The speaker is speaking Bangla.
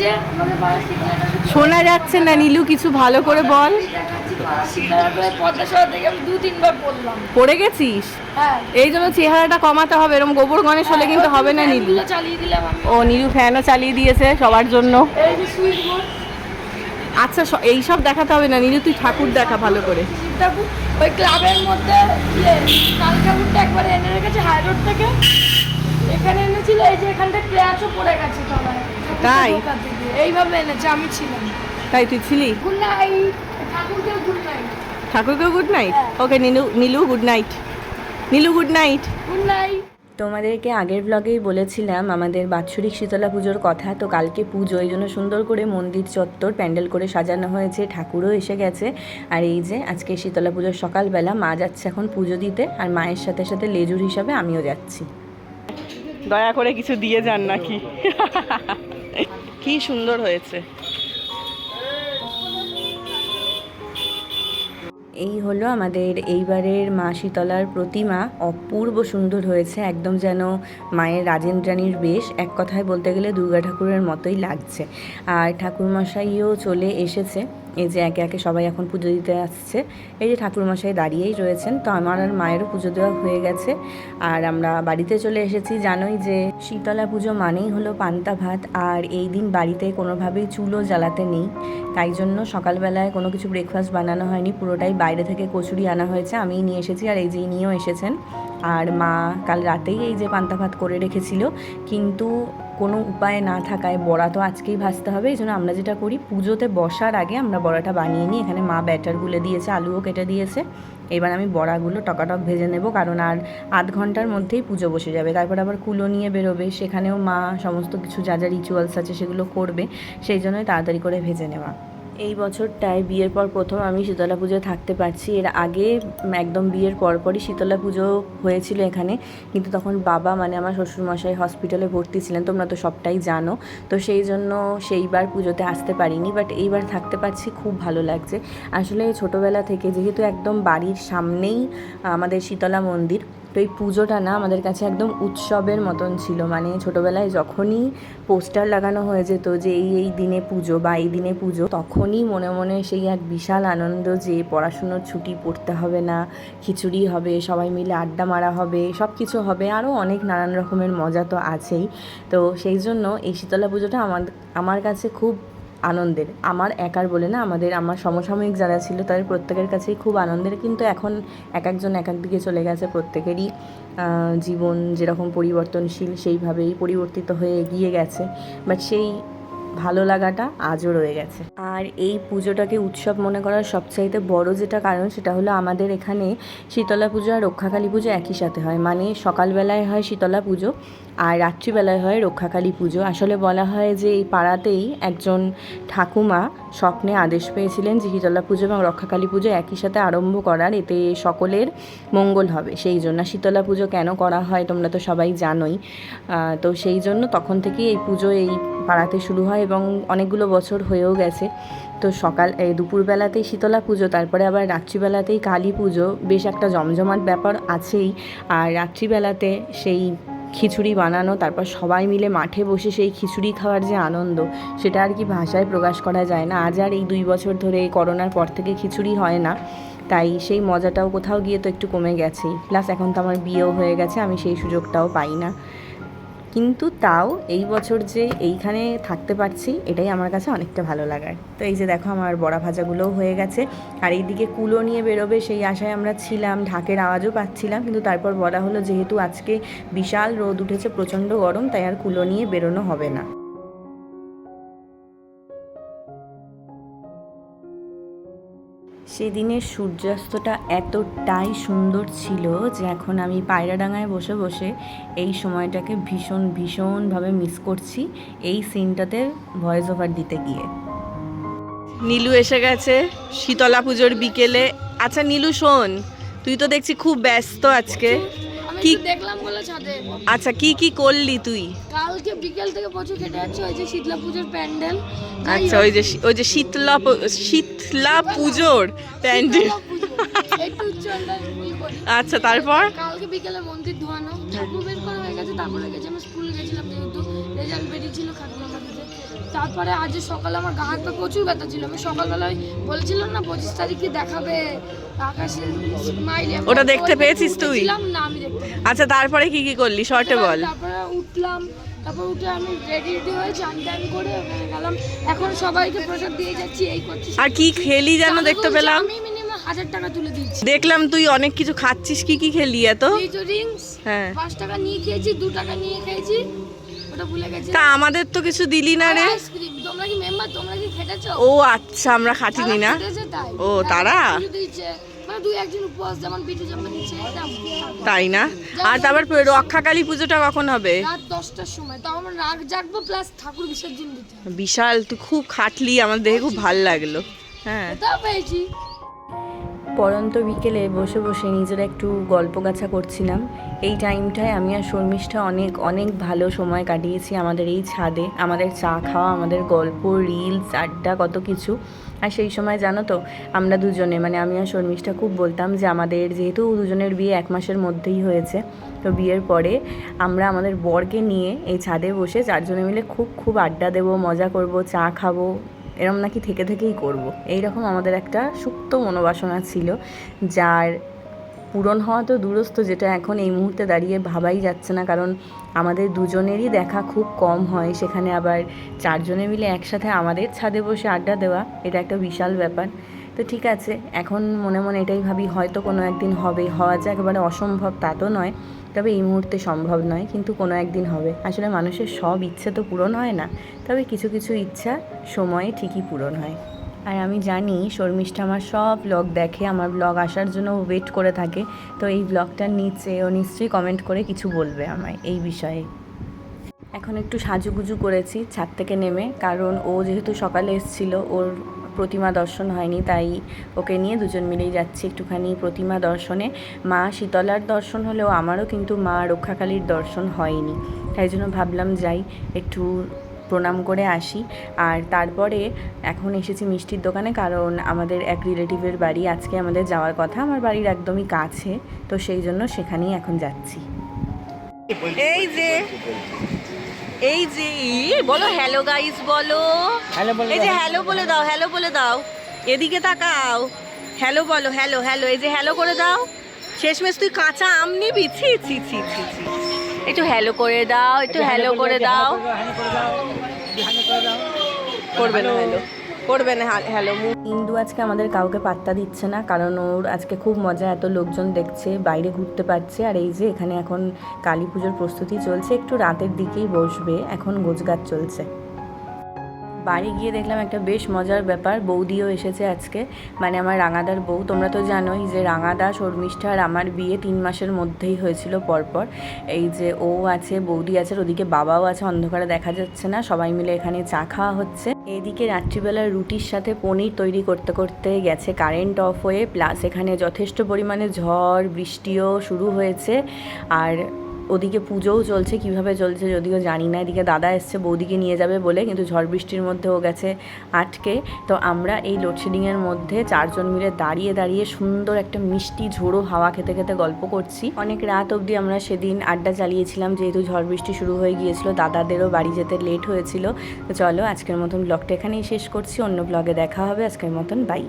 যে শোনা যাচ্ছে না নীলু কিছু ভালো করে বল। পড়ে গেছিস? হ্যাঁ। এই জন্য চেহারাটা কমাতে হবে এরকম গোবর গণেশ হলে কিন্তু হবে না নীলু। ও নীলু ফ্যানও চালিয়ে দিয়েছে সবার জন্য। আচ্ছা এইসব দেখাতে হবে না নীলু তুই ঠাকুর দেখা ভালো করে। ওই ক্লাবের মধ্যে ইয়ে কাল ঠাকুরটা একবার এনে রেখেছে হাই রোড থেকে। এখানে এনেছিল এই যে এখানটা পড়ে গেছে ঠাকুরটা তাই? এইভাবে এনেছে আমি ছিলাম। তাই তুই ছিলি? গুড নাইট ঠাকুরকে গুড নাইট ঠাকুরকে good night. Okay Nilu Nilu good night Nilu good night good night তোমাদেরকে আগের ব্লগেই বলেছিলাম আমাদের বাৎসরিক শীতলা পুজোর কথা। তো কালকে পুজো এই জন্য সুন্দর করে মন্দির চত্বর প্যান্ডেল করে সাজানো হয়েছে। ঠাকুরও এসে গেছে। আর এই যে আজকে শীতলা পুজোর সকালবেলা মা যাচ্ছে এখন পুজো দিতে। আর মায়ের সাথে সাথে লেজুর হিসাবে আমিও যাচ্ছি। দয়া করে কিছু দিয়ে যান নাকি? কি সুন্দর হয়েছে। এই হলো আমাদের এইবারের মা শীতলার প্রতিমা। অপূর্ব সুন্দর হয়েছে, একদম যেন মায়ের রাজেন্দ্রাণীর বেশ। এক কথায় বলতে গেলে দুর্গা ঠাকুরের মতোই লাগছে। আর ঠাকুরমশাইও চলে এসেছে। এই যে একে একে সবাই এখন পুজো দিতে আসছে। এই যে ঠাকুরমশাই দাঁড়িয়েই রয়েছেন। তো আমার আর মায়েরও পুজো দেওয়া হয়ে গেছে। আর আমরা বাড়িতে চলে এসেছি, জানোই যে শীতলা পুজো মানেই হলো পান্তা ভাত। আর এই দিন বাড়িতে কোনোভাবেই চুলো জ্বালাতে নেই। তাই জন্য সকালবেলায় কোনো কিছু ব্রেকফাস্ট বানানো হয়নি। পুরোটাই বাইরে থেকে কচুরি আনা হয়েছে, আমিই নিয়ে এসেছি আর এই যে নিয়েও এসেছেন। আর মা কাল রাতেই এই যে পান্তা ভাত করে রেখেছিল। কিন্তু কোনো উপায় না থাকায় বড়া তো আজকেই ভাজতে হবে, এই জন্য আমরা যেটা করি, পুজোতে বসার আগে আমরা বড়াটা বানিয়ে নিই। এখানে মা ব্যাটার গুলে দিয়েছে, আলুও কেটে দিয়েছে। এবার আমি বড়াগুলো টকাটক ভেজে নেব, কারণ আর আধ ঘণ্টার মধ্যেই পুজো বসে যাবে। তারপর আবার কুলো নিয়ে বেরোবে, সেখানেও মা সমস্ত কিছু যা যা রিচুয়ালস আছে সেগুলো করবে, সেই জন্যই তাড়াতাড়ি করে ভেজে নেওয়া। এই বছরটায় বিয়ের পর প্রথম আমি শীতলা পুজোয় থাকতে পারছি। এর আগে একদম বিয়ের পরপরই শীতলা পুজো হয়েছিল এখানে। কিন্তু তখন বাবা মানে আমার শ্বশুরমশাই হসপিটালে ভর্তি ছিলেন, তোমরা তো সবটাই জানো। তো সেই জন্য সেইবার পুজোতে আসতে পারিনি বাট এইবার থাকতে পারছি, খুব ভালো লাগছে। আসলে ছোটোবেলা থেকে যেহেতু একদম বাড়ির সামনেই আমাদের শীতলা মন্দির তো এই পুজোটা না আমাদের কাছে একদম উৎসবের মতন ছিল। মানে ছোটোবেলায় যখনই পোস্টার লাগানো হয়ে যেত যে এই এই দিনে পুজো বা এই দিনে পুজো, তখনই মনে মনে সেই এক বিশাল আনন্দ যে পড়াশুনোর ছুটি পড়তে হবে না, খিচুড়ি হবে, সবাই মিলে আড্ডা মারা হবে সব কিছু হবে, আরও অনেক নানান রকমের মজা তো আছেই। তো সেই জন্য এই শীতলা পুজোটা আমার আমার কাছে খুব আনন্দের। আমার একার বলে না, আমাদের, আমার সমসাময়িক যারা ছিল তাদের প্রত্যেকের কাছেই খুব আনন্দের, কিন্তু এখন এক একজন এক এক দিকে চলে গেছে, প্রত্যেকেরই জীবন যেরকম পরিবর্তনশীল সেইভাবেই পরিবর্তিত হয়ে এগিয়ে গেছে। বাট সেই ভালো লাগাটা আজও রয়ে গেছে। আর এই পুজোটাকে উৎসব মনে করার সবচাইতে বড় যেটা কারণ, সেটা হলো আমাদের এখানে শীতলা পুজো আর রক্ষাকালী পুজো একই সাথে হয়। মানে সকালবেলায় হয় শীতলা পুজো আর রাত্রিবেলায় হয় রক্ষাকালী পুজো। আসলে বলা হয় যে এই পাড়াতেই একজন ঠাকুমা স্বপ্নে আদেশ পেয়েছিলেন যে শীতলা পুজো এবং রক্ষাকালী পুজো একই সাথে আরম্ভ করার। এতে সকলের মঙ্গল হবে। সেই জন্য শীতলা পুজো কেন করা হয় তোমরা তো সবাই জানোই। তো সেই জন্য তখন থেকেই এই পুজো এই পাড়াতে শুরু হয় এবং অনেকগুলো বছর হয়েও গেছে। তো সকাল, এই দুপুরবেলাতেই শীতলা পুজো, তারপরে আবার রাত্রিবেলাতেই কালী পুজো। বেশ একটা জমজমাট ব্যাপার আছেই। আর রাত্রিবেলাতে সেই খিচুড়ি বানানো, তারপর সবাই মিলে মাঠে বসে সেই খিচুড়ি খাওয়ার যে আনন্দ, সেটা আর কি ভাষায় প্রকাশ করা যায় না। আজ আর এই দুই বছর ধরে এই করোনার পর থেকে খিচুড়ি হয় না, তাই সেই মজাটাও কোথাও গিয়ে তো একটু কমে গেছেই। প্লাস এখন তো আমার বিয়েও হয়ে গেছে, আমি সেই সুযোগটাও পাই না। কিন্তু তাও এই বছর যে এইখানে থাকতে পারছি, এটাই আমার কাছে অনেকটা ভালো লাগার। তো এই যে দেখো আমার বড়া ভাজাগুলোও হয়ে গেছে। আর এইদিকে কুলো নিয়ে বেরোবে সেই আশায় আমরা ছিলাম, ঢাকের আওয়াজও পাচ্ছিলাম, কিন্তু তারপর বলা হলো যেহেতু আজকে বিশাল রোদ উঠেছে, প্রচণ্ড গরম, তাই আর কুলো নিয়ে বেরোনো হবে না। সেদিনের সূর্যাস্তটা এতটাই সুন্দর ছিল যে এখন আমি পায়রাডাঙায় বসে বসে এই সময়টাকে ভীষণ, ভীষণভাবে মিস করছি এই সিনটাতে ভয়েস ওভার দিতে গিয়ে। নীলু এসে গেছে শীতলা পুজোর বিকেলে। আচ্ছা নীলু শোন, তুই তো দেখছি খুব ব্যস্ত আজকে। কি- দেখলাম বলে ছাদে। আচ্ছা কি কি করলি তুই? কালকে বিকেল থেকে প্রচুর খেটে যাচ্ছে ওই যে শীতলা পুজোর প্যান্ডেল আচ্ছা ওই যে ওই যে শীতলা শীতলা পুজোর প্যান্ডেল আচ্ছা তারপর? কালকে বিকেলে মন্দির ধোয়ানো ঠাকুর বের করা হয়ে গেছে তারপরে গেছে আমি স্কুল গেছিলাম যেহেতু রেজাল্ট বেরিয়েছিল মাটিতে তারপরে আজ সকালে আমার গা হাত পা প্রচুর ব্যথা ছিল। আমি সকালবেলায় বলেছিলাম না পঁচিশ তারিখে দেখাবে আকাশে স্মাইল ওটা দেখতে পেয়েছিস তুই? না আমি দেখতে আচ্ছা তারপরে কি কি করলি? শর্টে বল। তারপরে উঠলাম তারপর উঠে আমি রেডি রেডি হয়ে চান টান করে ওখানে গেলাম। এখন সবাইকে প্রসাদ দিয়ে যাচ্ছি এই করছি আর কি খেলি যেন দেখতে পেলাম? আমি মিনিমাম হাজার টাকা তুলে দিচ্ছি দেখলাম তুই অনেক কিছু খাচ্ছিস কি কি খেলি এত? এই তো রিংস হ্যাঁ। পাঁচ টাকা নিয়ে খেয়েছি দু টাকা নিয়ে খেয়েছি। ওটা ভুলে গেছি। তা আমাদের তো কিছু দিলি না রে। আইসক্রিম তোমরা কি মেম্বার তোমরা কি খেটেছো? ও আচ্ছা আমরা খাটিনি না। ও, তারা? মানে। তাই না? আর তারপর রক্ষাকালী পুজোটা কখন হবে? বিশাল তুই খুব খাটলি আমার দেখে খুব ভালো লাগল। হ্যাঁ। পরন্ত বিকেলে বসে বসে নিজেরা একটু গল্প গাছা করছিলাম। এই টাইমটায় আমি আর শর্মিষ্ঠা অনেক অনেক ভালো সময় কাটিয়েছি আমাদের এই ছাদে। আমাদের চা খাওয়া, আমাদের গল্প রিলস আড্ডা, কত কিছু। আর সেই সময় জানো তো, আমরা দুজনে মানে আমি আর শর্মিষ্ঠা খুব বলতাম যে আমাদের যেহেতু দুজনের বিয়ে এক মাসের মধ্যেই হয়েছে, তো বিয়ের পরে আমরা আমাদের বরকে নিয়ে এই ছাদে বসে চারজনে মিলে খুব খুব আড্ডা দেবো, মজা করব, চা খাব এরম নাকি থেকে থেকেই করব। এইরকম আমাদের একটা সুপ্ত মনোবাসনা ছিল, যার পূরণ হওয়া তো দূরস্থ, যেটা এখন এই মুহূর্তে দাঁড়িয়ে ভাবাই যাচ্ছে না, কারণ আমাদের দুজনেরই দেখা খুব কম হয় সেখানে আবার চারজনে মিলে একসাথে আমাদের ছাদে বসে আড্ডা দেওয়া, এটা একটা বিশাল ব্যাপার তো ঠিক আছে, এখন মনে মনে এটাই ভাবি, হয়তো কোনো একদিন হবে, হওয়া যে একেবারে অসম্ভব তা তো নয়, তবে এই মুহূর্তে সম্ভব নয়, কিন্তু কোনো একদিন হবে। আসলে মানুষের সব ইচ্ছে তো পূরণ হয় না, তবে কিছু কিছু ইচ্ছা সময়ে ঠিকই পূরণ হয়। আর আমি জানি শর্মিষ্ঠা আমার সব ব্লগ দেখে, আমার ব্লগ আসার জন্য ওয়েট করে থাকে, তো এই ব্লগটার নিচে ও নিশ্চয়ই কমেন্ট করে কিছু বলবে আমায় এই বিষয়ে। এখন একটু সাজুগুজু করেছি, ছাদ থেকে নেমে, কারণ ও যেহেতু সকালে এসেছিল, ওর প্রতিমা দর্শন হয়নি, তাই ওকে নিয়ে দুজন মিলেই যাচ্ছি একটুখানি প্রতিমা দর্শনে। মা শীতলার দর্শন হলেও আমারও কিন্তু মা রক্ষাকালীর দর্শন হয়নি। তাই জন্য ভাবলাম যাই, একটু প্রণাম করে আসি। আর তারপরে এখন এসেছি মিষ্টির দোকানে, কারণ আমাদের এক রিলেটিভের বাড়ি আজকে আমাদের যাওয়ার কথা। আমার বাড়ির একদমই কাছে, তো সেই জন্য সেখানেই এখন যাচ্ছি। এই যে এই যে বলো হ্যালো গাইস বলো। এই যে হ্যালো বলে দাও হ্যালো বলে দাও। এদিকে তাকাও। হ্যালো বলো হ্যালো হ্যালো এই যে হ্যালো করে দাও। শেষমেশ তুই কাঁচা আম নিবি? ছি ছি ছি ছি ছি। একটু হ্যালো করে দাও একটু হ্যালো করে দাও। করবে না হ্যালো করবে না হ্যালো ইন্দু আজকে আমাদের কাউকে পাত্তা দিচ্ছে না, কারণ ওর আজকে খুব মজা, এত লোকজন দেখছে, বাইরে ঘুরতে পারছে, আর এই যে এখানে এখন কালী পুজোর প্রস্তুতি চলছে, একটু রাতের দিকেই বসবে, এখন গোছগাছ চলছে। বাড়ি গিয়ে দেখলাম একটা বেশ মজার ব্যাপার। বৌদিও এসেছে আজকে মানে আমার রাঙাদার বউ। তোমরা তো জানোই যে রাঙাদা, শর্মিষ্ঠা আর আমার বিয়ে তিন মাসের মধ্যেই হয়েছিল পরপর। এই যে ও আছে, বৌদি আছে ওদিকে বাবাও আছে, অন্ধকারে দেখা যাচ্ছে না। সবাই মিলে এখানে চা খাওয়া হচ্ছে। এদিকে রাত্রিবেলার রুটির সাথে পনির তৈরি করতে করতে গেছে কারেন্ট অফ হয়ে। প্লাস এখানে যথেষ্ট পরিমাণে ঝড়, বৃষ্টিও শুরু হয়েছে। আর ওদিকে পুজোও চলছে, কীভাবে চলছে যদিও জানি না, এদিকে দাদা এসছে, বৌদিকে নিয়ে যাবে বলে, কিন্তু ঝড় বৃষ্টির মধ্যে ও গেছে আটকে। তো আমরা এই লোডশেডিংয়ের মধ্যে চারজন মিলে দাঁড়িয়ে দাঁড়িয়ে সুন্দর একটা মিষ্টি, ঝোড়ো হাওয়া খেতে খেতে গল্প করছি। অনেক রাত অবধি আমরা সেদিন আড্ডা চালিয়েছিলাম, যেহেতু ঝড় বৃষ্টি শুরু হয়ে গিয়েছিল, দাদাদেরও বাড়ি যেতে লেট হয়েছিল। তো চলো, আজকের মতন ব্লগটা এখানেই শেষ করছি, অন্য ব্লগে দেখা হবে, আজকের মতন বাই